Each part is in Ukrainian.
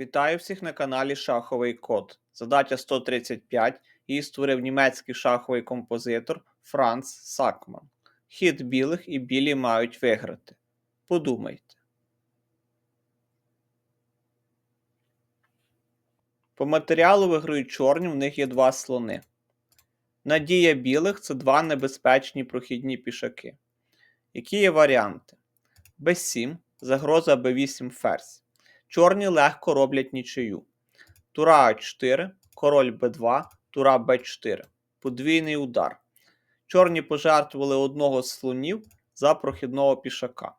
Вітаю всіх на каналі Шаховий Код. Задача 135. Її створив німецький шаховий композитор Франц Сакман. Хід білих і білі мають виграти. Подумайте. По матеріалу виграють чорні, в них є два слони. Надія білих це два небезпечні прохідні пішаки. Які є варіанти? Б7, загроза Б8 ферзь. Чорні легко роблять нічию. Тура А4, король Б2, тура Б4. Подвійний удар. Чорні пожертвували одного з слонів за прохідного пішака.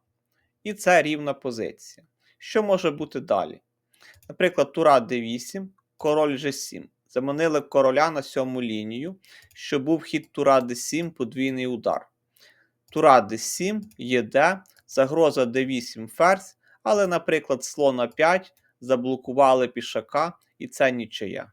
І це рівна позиція. Що може бути далі? Наприклад, тура Д8, король G7. Заманили короля на сьому лінію, що був хід тура Д7, подвійний удар. Тура Д7, ЄД, загроза Д8 ферзь, але, наприклад, слона 5 заблокували пішака, і це нічия.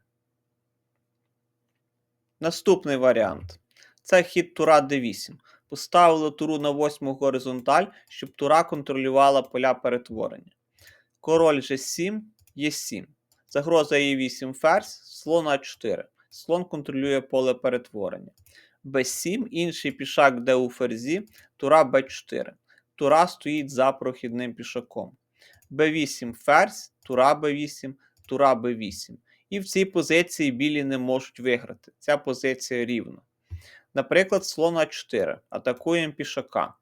Наступний варіант. Це хід тура d8. Поставили туру на восьму горизонталь, щоб тура контролювала поля перетворення. Король G7, Е7. Загроза Е8 ферзь, слон А4. Слон контролює поле перетворення. Б7, інший пішак, де у ферзі, тура Б4. Тура стоїть за прохідним пішаком. Б8 ферзь, тура Б8, тура Б8. І в цій позиції білі не можуть виграти. Ця позиція рівна. Наприклад, слон А4. Атакуємо пішака.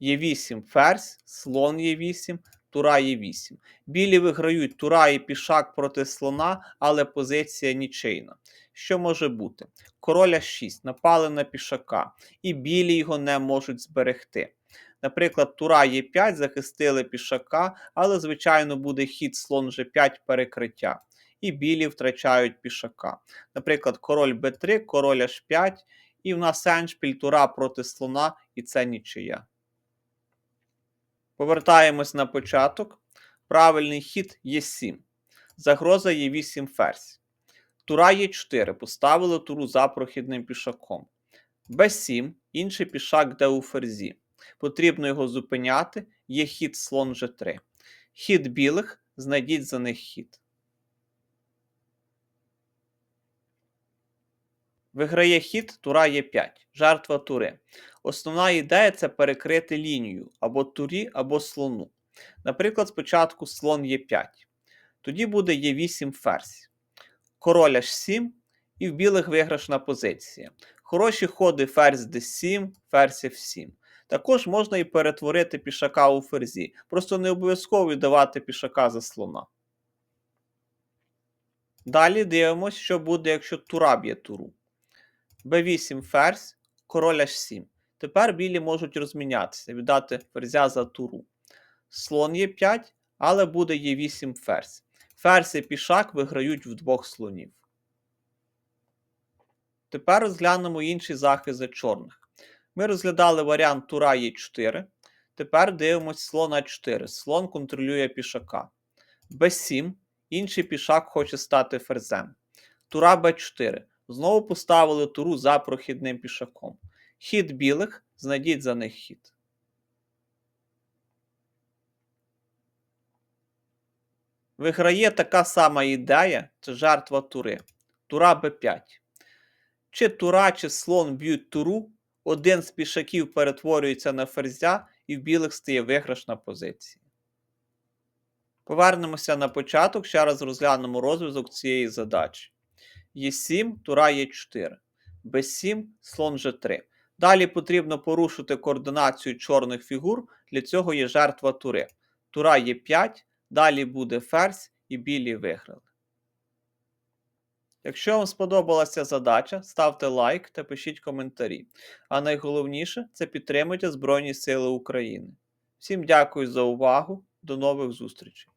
Є8 ферзь, слон Є8, тура Є8. Білі виграють тура і пішак проти слона, але позиція нічийна. Що може бути? Короля 6 напали на пішака, і білі його не можуть зберегти. Наприклад, тура Е5 захистили пішака, але, звичайно, буде хід слон G5 перекриття. І білі втрачають пішака. Наприклад, король Б3, король H5, і в нас еншпіль тура проти слона, і це нічия. Повертаємось на початок. Правильний хід Е7. Загроза Е8 ферзь. Тура Е4. Поставили туру за прохідним пішаком. Б7, інший пішак, де у ферзі. Потрібно його зупиняти. Є хід слон G3. Хід білих, знайдіть за них хід. Виграє хід тура Е5, жертва тури. Основна ідея це перекрити лінію або турі, або слону. Наприклад, спочатку слон Е5. Тоді буде Е8 ферзь. Король H7 і в білих виграшна позиція. Хороші ходи ферзь d7, ферзь f7. Також можна і перетворити пішака у ферзі. Просто не обов'язково віддавати пішака за слона. Далі дивимося, що буде, якщо тура б'є туру. b8 ферзь, король h7. Тепер білі можуть розмінятися, віддати ферзя за туру. Слон є 5, але буде є 8 ферзь. Ферзь і пішак виграють в двох слонів. Тепер розглянемо інший захист за чорних. Ми розглядали варіант тура Е4. Тепер дивимось слон А4. Слон контролює пішака. Б7. Інший пішак хоче стати ферзем. Тура Б4. Знову поставили туру за прохідним пішаком. Хід білих, знайдіть за них хід. Виграє така сама ідея, це жертва тури. Тура Б5. Чи тура, чи слон б'ють туру, один з пішаків перетворюється на ферзя, і в білих стає виграшна позиція. Повернемося на початок, ще раз розглянемо розв'язок цієї задачі. Е7, тура Е4. Б7, слон G3. Далі потрібно порушити координацію чорних фігур, для цього є жертва тури. Тура Е5, далі буде ферзь і білі виграли. Якщо вам сподобалася задача, ставте лайк та пишіть коментарі. А найголовніше це підтримуйте Збройні Сили України. Всім дякую за увагу, до нових зустрічей!